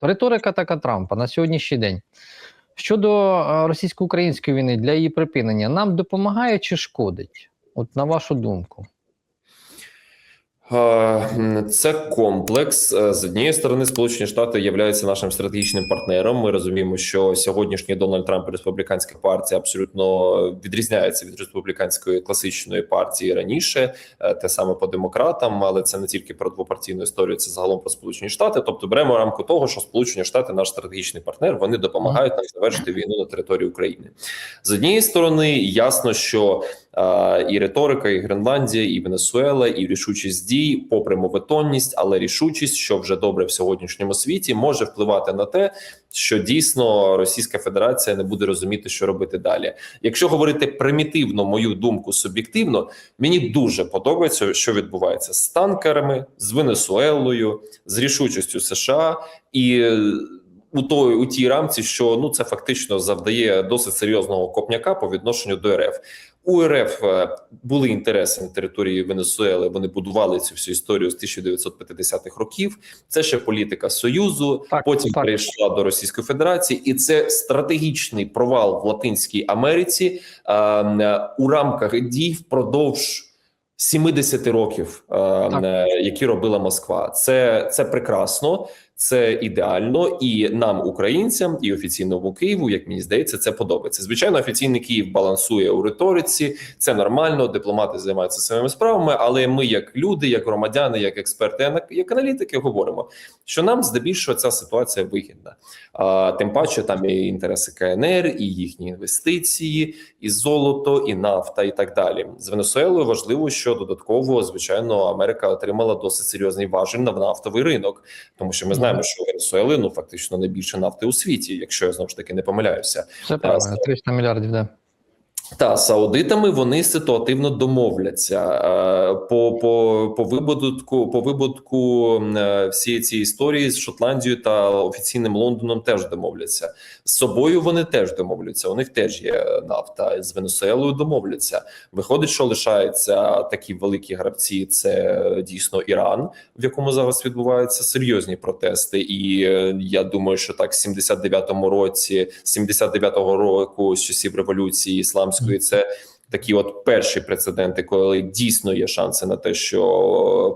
Риторика така Трампа на сьогоднішній день. Щодо е, російсько-української війни для її припинення, нам допомагає чи шкодить? От на вашу думку. Це комплекс Е, з однієї сторони, Сполучені Штати являються нашим стратегічним партнером. Ми розуміємо, що сьогоднішній Дональд Трамп і республіканська партія абсолютно відрізняється від республіканської класичної партії раніше. Е, Те саме по демократам, але це не тільки про двопартійну історію, це загалом про Сполучені Штати. Тобто беремо рамку того, що Сполучені Штати наш стратегічний партнер. Вони допомагають нам завершити війну на території України. З однієї сторони, ясно, що і риторика, і Гренландія, і Венесуела, і рішучість дій, попри моветонність, але рішучість, що вже добре в сьогоднішньому світі, може впливати на те, що дійсно Російська Федерація не буде розуміти, що робити далі. Якщо говорити примітивно, мою думку суб'єктивно, мені дуже подобається, що відбувається з танкерами, з Венесуелою, з рішучістю США і. У той у тій рамці, що ну це фактично завдає досить серйозного копняка по відношенню до РФ. У РФ е, були інтереси на території Венесуели. Вони будували цю всю історію з 1950-х років. Це ще політика союзу. Так, потім так. перейшла до Російської Федерації, і це стратегічний провал в Латинській Америці е, е, у рамках дій впродовж. 70 років, е, е, які робила Москва, це це прекрасно, це ідеально, і нам, українцям, і офіційному Києву, як мені здається, це подобається. Звичайно, офіційний Київ балансує у риториці. Це нормально. Дипломати займаються своїми справами. Але ми, як люди, як громадяни, як експерти, як аналітики, говоримо, що нам здебільшого ця ситуація вигідна. А тим паче там і інтереси КНР, і їхні інвестиції, і золото, і нафта, і так далі. З Венесуелою важливо, що додатково, звичайно, Америка отримала досить серйозний важіль на нафтовий ринок, тому що ми знаємо, що у Венесуели ну фактично найбільше нафти у світі, якщо я знову ж таки не помиляюся. Це правильно, 300 мільярдів, да. Та з саудитами вони ситуативно домовляться е, по, по, по вибудку по вибудку е, всієї цієї історії з Шотландією та офіційним Лондоном теж домовляться. З собою вони теж домовляться. У них теж є нафта з Венесуелою. Домовляться. Виходить, що лишаються такі великі гравці. Це дійсно Іран, в якому зараз відбуваються серйозні протести. І е, я думаю, що так, в 79-му році, з 79-го року з часів революції ісламської, це такі от перші прецеденти, коли дійсно є шанси на те, що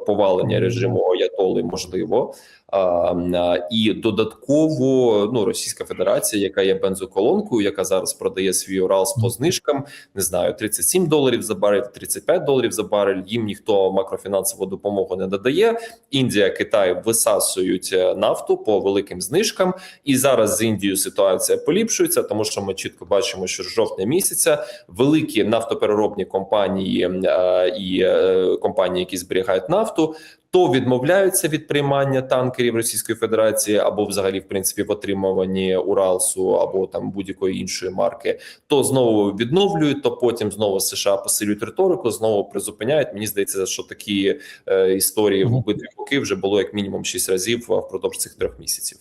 повалення режиму Аятоли можливо. А, і додатково ну Російська Федерація, яка є бензоколонкою, яка зараз продає свій Уралс по знижкам, не знаю, 37 доларів за барель, 35 доларів за барель. Їм ніхто макрофінансову допомогу не додає. Індія, Китай висасують е, нафту по великим знижкам, і зараз з Індією ситуація поліпшується, тому що ми чітко бачимо, що з жовтня місяця великі нафтопереробні компанії е, і е, компанії, які зберігають нафту. То відмовляються від приймання танкерів Російської Федерації або, взагалі, в принципі, в отримуванні Уралсу або там будь-якої іншої марки, то знову відновлюють, то потім знову США посилюють риторику, знову призупиняють. Мені здається, що такі е, історії в обидві боки вже було як мінімум шість разів впродовж цих трьох місяців.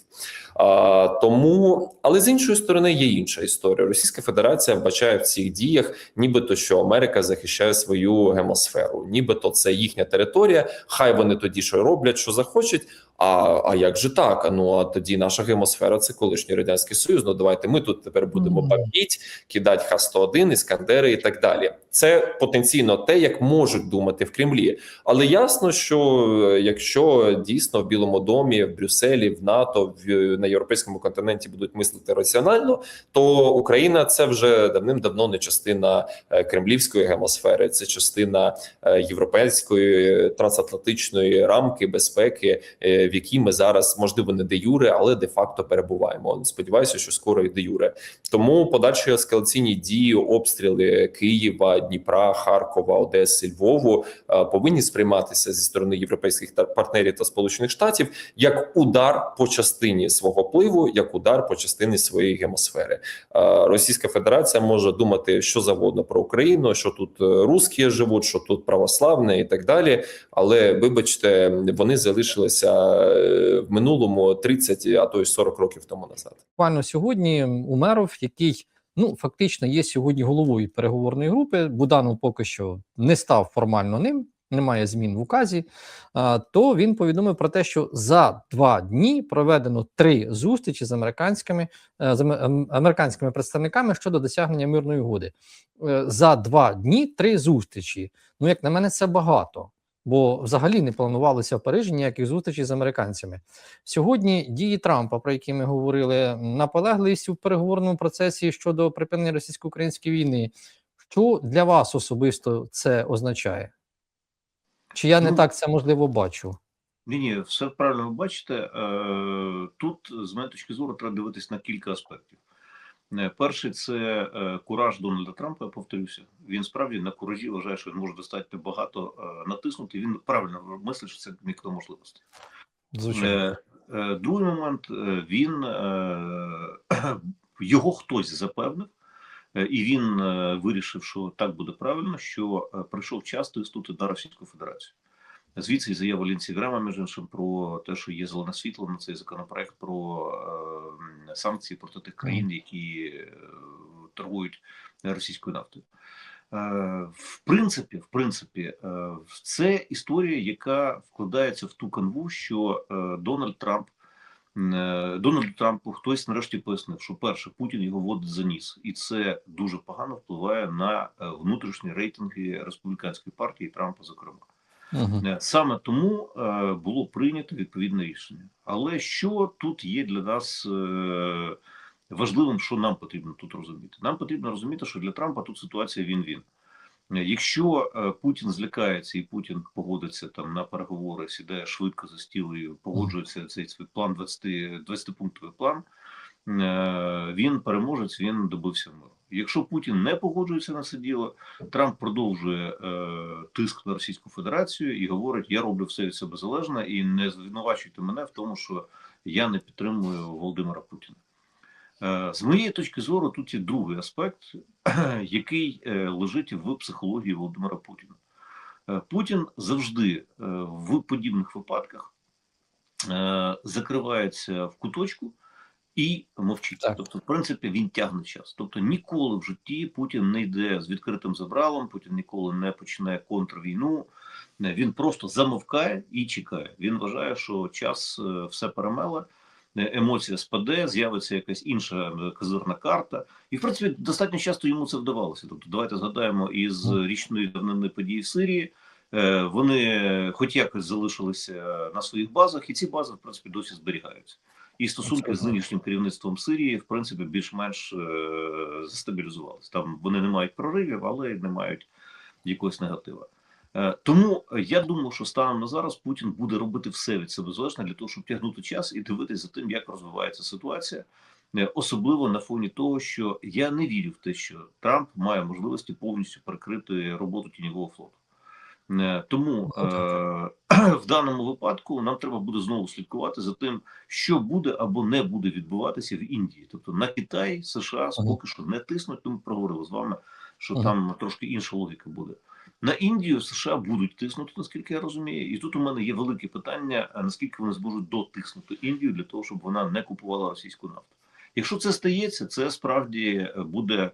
А, тому, але з іншої сторони, є інша історія. Російська Федерація вбачає в цих діях, нібито що Америка захищає свою гемосферу, нібито це їхня територія. Хай вони тоді що роблять, що захочуть. А, а як же так? Ну а тоді наша гемосфера це колишній радянський союз. Ну давайте ми тут тепер будемо бомбіть, кидати Х-101, іскандери і так далі. Це потенційно те, як можуть думати в Кремлі. Але ясно, що е, якщо дійсно в Білому домі, в Брюсселі, в НАТО, в на європейському континенті будуть мислити раціонально, то Україна це вже давним-давно не частина е, кремлівської гемосфери, це частина е, європейської трансатлантичної рамки безпеки, е, в якій ми зараз можливо не де юре, але де факто перебуваємо. Сподіваюся, що скоро і де юре. Тому подальші ескалаційні дії, обстріли Києва, Дніпра, Харкова, Одеси, Львову е, повинні сприйматися зі сторони європейських партнерів та Сполучених Штатів як удар по частині свого впливу, як удар по частині своєї гемосфери. Е, Російська Федерація може думати що завгодно про Україну, що тут е, русські живуть, що тут православне і так далі. Але вибачте, вони залишилися в минулому 30, а то й 40 років тому назад. Буквально сьогодні Умеров, який ну фактично є сьогодні головою переговорної групи. Буданов поки що не став формально ним. немає змін в указі, то він повідомив про те, що за два дні проведено три зустрічі з американськими е, з американськими представниками щодо досягнення мирної угоди. Е, За два дні три зустрічі. Ну, як на мене, це багато. Бо взагалі не планувалося в Парижі ніяких зустрічей з американцями. Сьогодні дії Трампа, про які ми говорили, наполегливість у переговорному процесі щодо припинення російсько-української війни. Що для вас особисто це означає? Чи я не Ну, так це можливо бачу? Ні, ні, все правильно ви бачите. Е, Тут, з моєї точки зору, треба дивитись на кілька аспектів. Е, Перший це е, кураж Дональда Трампа. Я повторюся. Він справді на куражі вважає, що він може достатньо багато е, натиснути. Він правильно мислить, що це мікро можливості. Звичайно. Другий момент він його хтось запевнив, і він вирішив, що так буде правильно, що прийшов час тиснути на Російську Федерацію. Звідси і заява Лінсі Грема, між іншим, про те, що є зелене світло на цей законопроект про е, санкції проти тих країн, які е, торгують російською нафтою. Е, В принципі, в принципі, е, це історія, яка вкладається в ту канву, що е, Дональд Трамп е, Дональду Трампу хтось нарешті пояснив, що перше Путін його водить за ніс, і це дуже погано впливає на е, внутрішні рейтинги республіканської партії Трампа, зокрема. Угу. Е, Саме тому е, було прийнято відповідне рішення. Але що тут є для нас е, важливим, що нам потрібно тут розуміти? Нам потрібно розуміти, що для Трампа тут ситуація він-він. Якщо Путін злякається і Путін погодиться там на переговори, сідає швидко за стіл погоджується цей план 20, 20-пунктовий план, він переможець, він добився миру. Якщо Путін не погоджується на це діло, Трамп продовжує е, тиск на Російську Федерацію і говорить: я роблю все від себе залежне і не звинувачуйте мене в тому, що я не підтримую Володимира Путіна. Е, з моєї точки зору, тут є другий аспект, який е, лежить в психології Володимира Путіна. Е, Путін завжди е, в подібних випадках е, закривається в куточку і мовчить. Так. Тобто, в принципі, він тягне час. Тобто, ніколи в житті Путін не йде з відкритим забралом, Путін ніколи не починає контрвійну. Він просто замовкає і чекає. Він вважає, що час е, все перемеле, е, емоція спаде, з'явиться якась інша е, козирна карта. І в принципі достатньо часто йому це вдавалося. Тобто, давайте згадаємо із річної давнини події в Сирії. Е, Вони хоч якось залишилися на своїх базах, і ці бази в принципі досі зберігаються. І стосунки з нинішнім керівництвом Сирії, в принципі, більш-менш е, застабілізувалися. Там вони не мають проривів, але не мають якогось негатива. Е, Тому я думаю, що станом на зараз Путін буде робити все від себе залежне для того, щоб тягнути час і дивитися за тим, як розвивається ситуація, Е, особливо на фоні того, що я не вірю в те, що Трамп має можливості повністю перекрити роботу тіньового флоту. Е, Тому е, в даному випадку нам треба буде знову слідкувати за тим, що буде або не буде відбуватися в Індії. Тобто на Китай, США поки що не тиснуть. Тому проговорили з вами, що там трошки інша логіка буде. На Індію США будуть тиснути, наскільки я розумію, і тут у мене є велике питання: наскільки вони зможуть дотиснути Індію для того, щоб вона не купувала російську нафту. Якщо це стається, це справді е, буде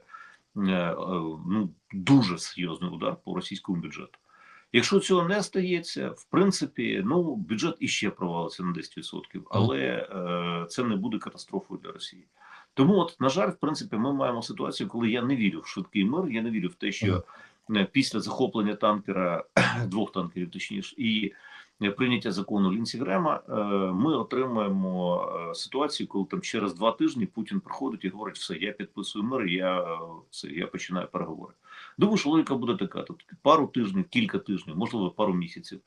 е, е, ну дуже серйозний удар по російському бюджету. Якщо цього не стається, в принципі, ну бюджет іще провалиться на 10%, але е, це не буде катастрофою для Росії. Тому, от, на жаль, в принципі, ми маємо ситуацію, коли я не вірю в швидкий мир, я не вірю в те, що е, після захоплення танкера, двох танкерів, точніше, і прийняття закону Лінсі Грема, е, ми отримаємо е, ситуацію, коли там через два тижні Путін приходить і говорить: все, я підписую мир, я е, це я починаю переговори. Думаю, що логіка буде така: тобто пару тижнів, кілька тижнів, можливо, пару місяців.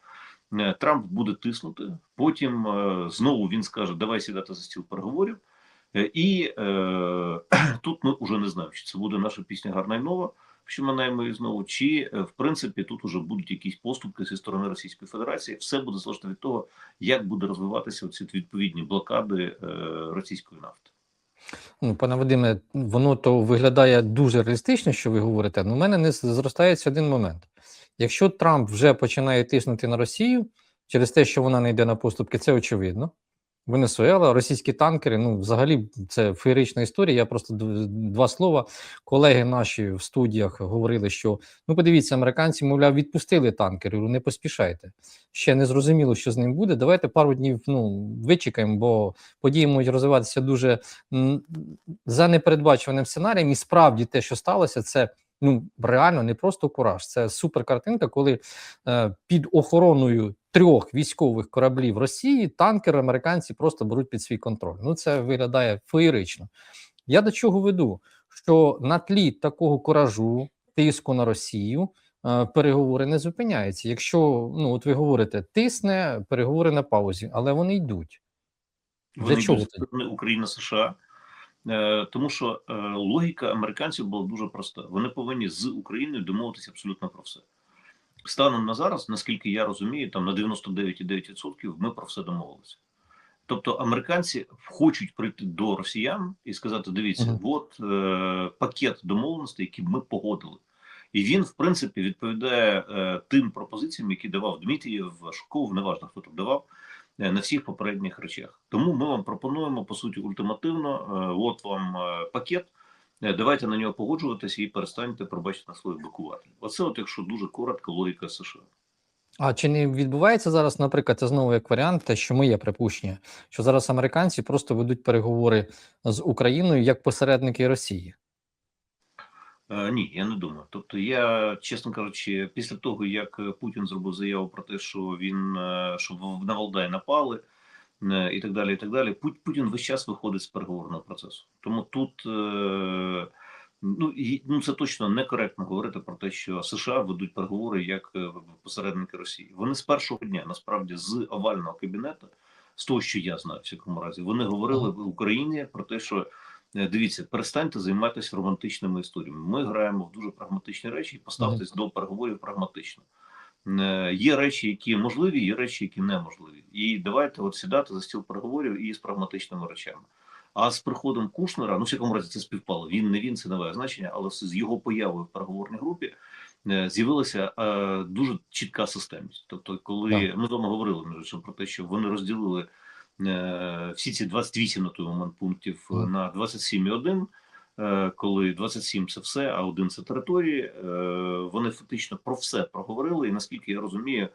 е, Трамп буде тиснути. Потім е, знову він скаже: Давай сідати за стіл переговорів. Е, І е, тут ми вже не знаємо, чи це буде наша пісня гарна і нова, що ми маємо її знову, чи е, в принципі тут уже будуть якісь поступки зі сторони Російської Федерації. Все буде залежати від того, як буде розвиватися ці відповідні блокади е, російської нафти. Ну, пане Вадиме, воно то виглядає дуже реалістично, що ви говорите. але у мене не зростається один момент. Якщо Трамп вже починає тиснути на Росію через те, що вона не йде на поступки, це очевидно. Венесуела, російські танкери. Ну, взагалі, це феєрична історія. Я просто два слова. Колеги наші в студіях говорили, що ну подивіться, американці, мовляв, відпустили танкери. Не поспішайте. Ще не зрозуміло, що з ним буде. Давайте пару днів ну, вичекаємо, бо події можуть розвиватися дуже за непередбачуваним сценарієм. І справді те, що сталося, це ну реально не просто кураж. Це супер картинка, коли е, під охороною трьох військових кораблів Росії танкери американці просто беруть під свій контроль. Ну це виглядає феєрично. Я до чого веду? Що на тлі такого куражу, тиску на Росію. е, Переговори не зупиняються. Якщо ну от ви говорите, тисне переговори на паузі, але вони йдуть. Для Вони чого йдуть Україна США. Е, Тому що е, логіка американців була дуже проста. Вони повинні з Україною домовитися абсолютно про все. Станом на зараз, наскільки я розумію, там на 99,9% ми про все домовилися. Тобто американці хочуть прийти до росіян і сказати: дивіться, Мгм. от е, пакет домовленостей, які ми погодили. І він, в принципі, відповідає е, тим пропозиціям, які давав Дмитрієв, Шуков, неважно хто там давав на всіх попередніх речах. Тому ми вам пропонуємо по суті ультимативно: е, от вам е, пакет. е, Давайте на нього погоджуватися і перестаньте пробачити на своїх бакувати. Оце, от якщо дуже коротко, логіка США. А чи не відбувається зараз, наприклад, це знову як варіант, те, що моє припущення, що зараз американці просто ведуть переговори з Україною як посередники Росії? Е, Ні, я не думаю. Тобто, я, чесно кажучи, після того, як Путін зробив заяву про те, що він е, що в- на Валдай напали е, і так далі, і так далі, Путін весь час виходить з переговорного процесу. Тому тут ну, і, ну це точно некоректно говорити про те, що США ведуть переговори як посередники Росії. Вони з першого дня насправді з овального кабінету, з того, що я знаю, в всякому разі, вони говорили в Україні про те, що. Е, Дивіться, перестаньте займатися романтичними історіями. Ми граємо в дуже прагматичні речі і поставтесь до переговорів прагматично. Е, Є речі, які можливі, є речі, які неможливі. І давайте от сідати за стіл переговорів і з прагматичними речами. А з приходом Кушнера, ну в всякому разі, це співпало. Він не він, це не має значення, але з його появою в переговорній групі е, з'явилася дуже чітка системність. Тобто, коли Так. ми з вами говорили між іншим, про те, що вони розділили всі ці 28 на той момент пунктів е, на 27,1, е, коли 27 це все, а один це території. е, Вони фактично про все проговорили. І наскільки я розумію,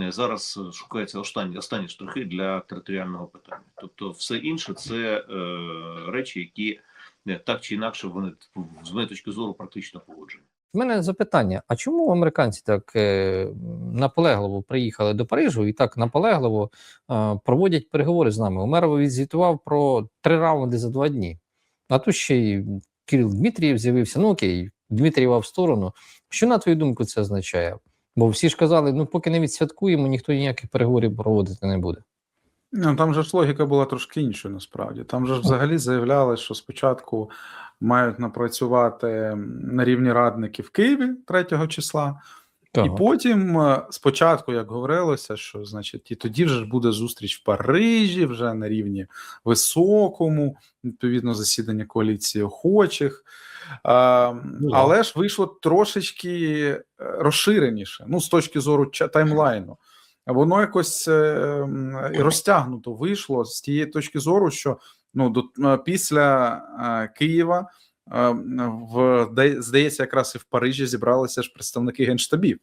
е, зараз е, шукаються останні останні штрихи для територіального питання. Тобто, все інше це е, речі, які е, так чи інакше вони з моєї точки зору практично погоджені. В мене запитання: а чому американці так е, наполегливо приїхали до Парижу і так наполегливо е, проводять переговори з нами? Умеров відзвітував про три раунди за два дні. А тут ще й Кирил Дмитрієв з'явився. Ну окей, Дмитрієва в сторону. Що на твою думку це означає? Бо всі ж казали, ну поки не відсвяткуємо, ніхто ніяких переговорів проводити не буде. Ну, там же ж логіка була трошки іншою, насправді. Там же ж взагалі заявляли, що спочатку мають напрацювати на рівні радників в Києві 3 числа, і потім, е, спочатку, як говорилося, що значить, і тоді вже буде зустріч в Парижі, вже на рівні високому, відповідно, засідання коаліції охочих. А, Ну, але ж вийшло трошечки е, розширеніше, ну, з точки зору таймлайну. Воно якось е, розтягнуто вийшло з тієї точки зору, що ну, до, е, після е, Києва е, в, де- здається, якраз і в Парижі зібралися ж представники генштабів,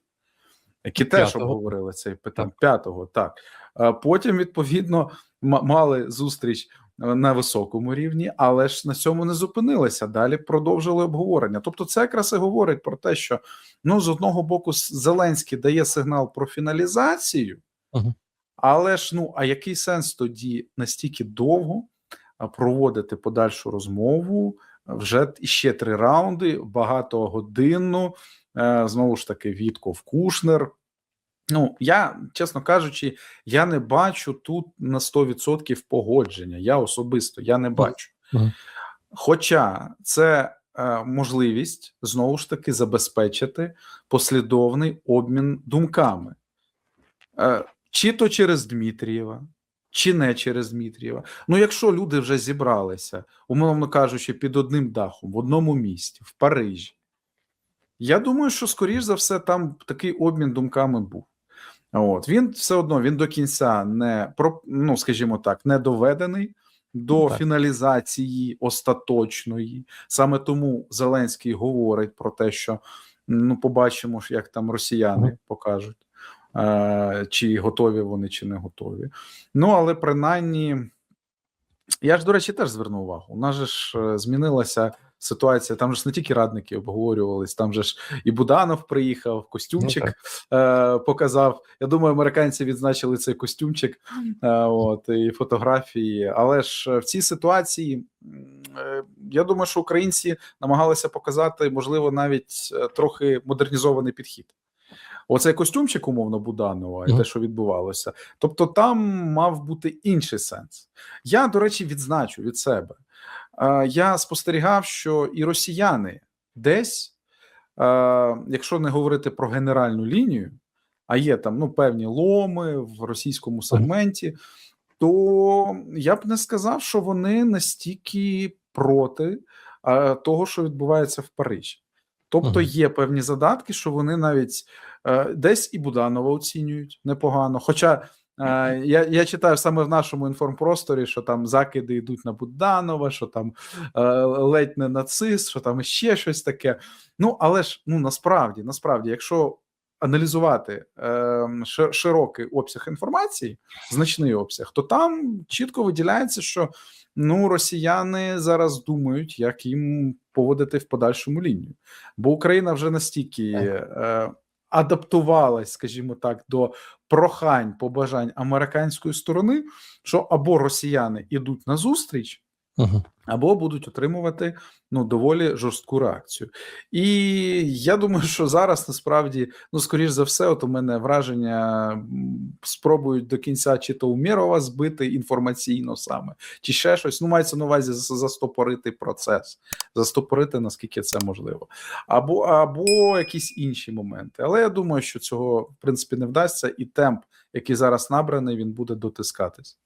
які теж обговорили цей питання. П'ятого, так. Е, Потім, відповідно, мали зустріч на високому рівні, але ж на цьому не зупинилися. Далі продовжили обговорення. Тобто, це якраз і говорить про те, що ну з одного боку Зеленський дає сигнал про фіналізацію, але ж ну а який сенс тоді настільки довго проводити подальшу розмову? Вже ще три раунди, багатогодинну. Е, Знову ж таки, Вітков Кушнер. Ну, я, чесно кажучи, я не бачу тут на 100% погодження. Я особисто я не бачу. Хоча це е, можливість знову ж таки забезпечити послідовний обмін думками, е, чи то через Дмитрієва, чи не через Дмитрієва. Ну, якщо люди вже зібралися, умовно кажучи, під одним дахом в одному місті, в Парижі, я думаю, що скоріш за все там такий обмін думками був. От він все одно він до кінця не ну, скажімо так, не доведений до Так. фіналізації остаточної. Саме тому Зеленський говорить про те, що ну побачимо як там росіяни покажуть, чи готові вони, чи не готові. Ну але принаймні. Я ж, до речі, теж звернув увагу. У нас же ж е, змінилася ситуація. Там же ж не тільки радники обговорювались, там же ж і Буданов приїхав, костюмчик Ну, е, показав. Я думаю, американці відзначили цей костюмчик, е, от і фотографії. Але ж е, в цій ситуації е, я думаю, що українці намагалися показати, можливо, навіть е, трохи модернізований підхід. Оцей костюмчик, умовно, Буданова, і Мгм. те, що відбувалося. Тобто, там мав бути інший сенс. Я, до речі, відзначу від себе. Е, Я спостерігав, що і росіяни десь, е, якщо не говорити про генеральну лінію, а є там ну, певні ломи в російському сегменті, то я б не сказав, що вони настільки проти е, того, що відбувається в Парижі. Тобто є певні задатки, що вони навіть е, десь і Буданова оцінюють непогано. Хоча е, я, я читаю саме в нашому інформпросторі, що там закиди йдуть на Буданова, що там е, ледь не нацист, що там ще щось таке. Ну але ж ну насправді, насправді, якщо аналізувати е, широкий обсяг інформації, значний обсяг, то там чітко виділяється, що ну росіяни зараз думають, як їм поводити в подальшому лінію, бо Україна вже настільки е, адаптувалась, скажімо так, до прохань, побажань американської сторони, що або росіяни ідуть на або будуть отримувати ну доволі жорстку реакцію. І я думаю, що зараз насправді, ну скоріш за все, от у мене враження спробують до кінця чи то Умєрова збити інформаційно саме, чи ще щось. Ну, мається на увазі застопорити процес, застопорити наскільки це можливо, або або якісь інші моменти. Але я думаю, що цього в принципі не вдасться, і темп, який зараз набраний, він буде дотискатись.